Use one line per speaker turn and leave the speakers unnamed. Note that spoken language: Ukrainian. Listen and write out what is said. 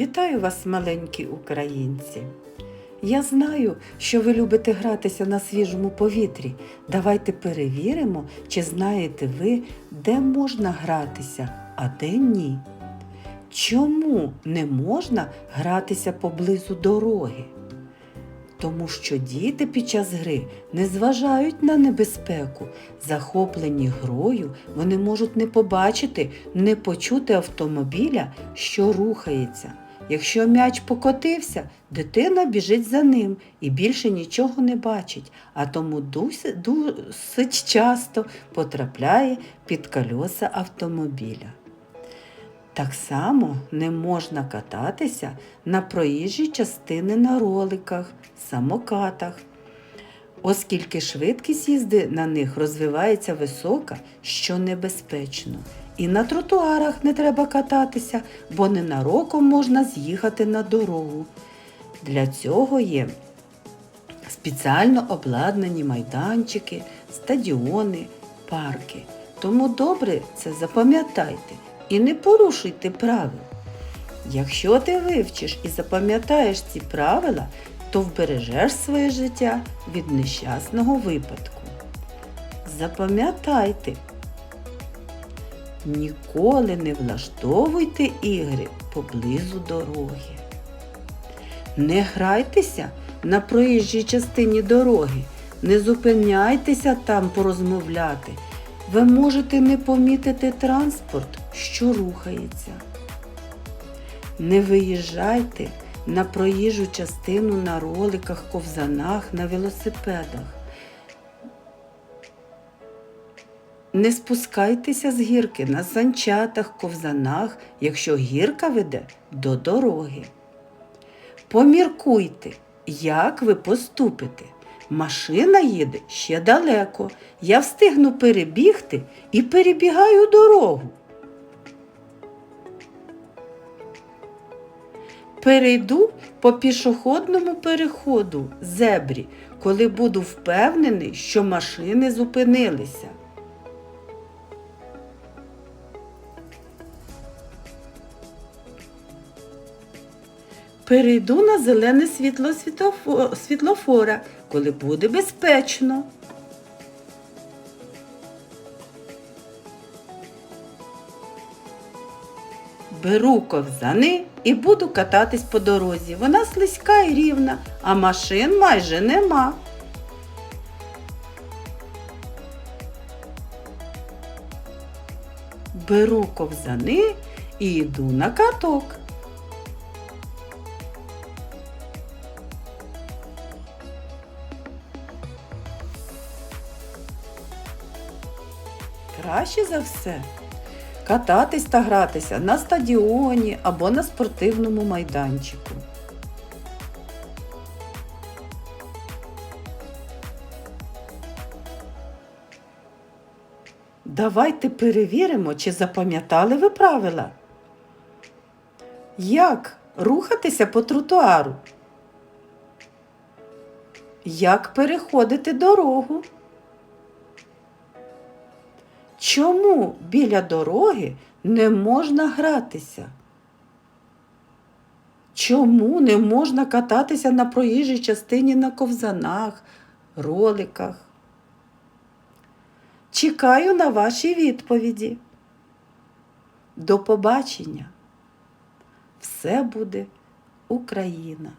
Вітаю вас, маленькі українці! Я знаю, що ви любите гратися на свіжому повітрі. Давайте перевіримо, чи знаєте ви, де можна гратися, а де ні. Чому не можна гратися поблизу дороги? Тому що діти під час гри не зважають на небезпеку. Захоплені грою, вони можуть не побачити, не почути автомобіля, що рухається. Якщо м'яч покотився, дитина біжить за ним і більше нічого не бачить, а тому досить, часто потрапляє під кольоса автомобіля. Так само не можна кататися на проїжджій частини на роликах, самокатах, оскільки швидкість їзди на них розвивається висока, що небезпечно. І на тротуарах не треба кататися, бо ненароком можна з'їхати на дорогу. Для цього є спеціально обладнані майданчики, стадіони, парки. Тому добре це запам'ятайте і не порушуйте правил. Якщо ти вивчиш і запам'ятаєш ці правила, то вбережеш своє життя від нещасного випадку. Запам'ятайте, ніколи не влаштовуйте ігри поблизу дороги. Не грайтеся на проїжджій частині дороги, не зупиняйтеся там порозмовляти. Ви можете не помітити транспорт, що рухається. Не виїжджайте на проїжджу частину на роликах, ковзанах, на велосипедах. Не спускайтеся з гірки на санчатах, ковзанах, якщо гірка веде до дороги. Поміркуйте, як ви поступите. Машина їде ще далеко. Я встигну перебігти і перебігаю дорогу. Перейду по пішохідному переходу зебрі, коли буду впевнений, що машини зупинилися. Перейду на зелене світло світлофора, коли буде безпечно. Беру ковзани і буду кататись по дорозі. Вона слизька і рівна, а машин майже нема. Беру ковзани і йду на каток. Краще за все кататись та гратися на стадіоні або на спортивному майданчику. Давайте перевіримо, чи запам'ятали ви правила. Як рухатися по тротуару? Як переходити дорогу? Чому біля дороги не можна гратися? Чому не можна кататися на проїжджій частині на ковзанах, роликах? Чекаю на ваші відповіді. До побачення! Все буде Україна!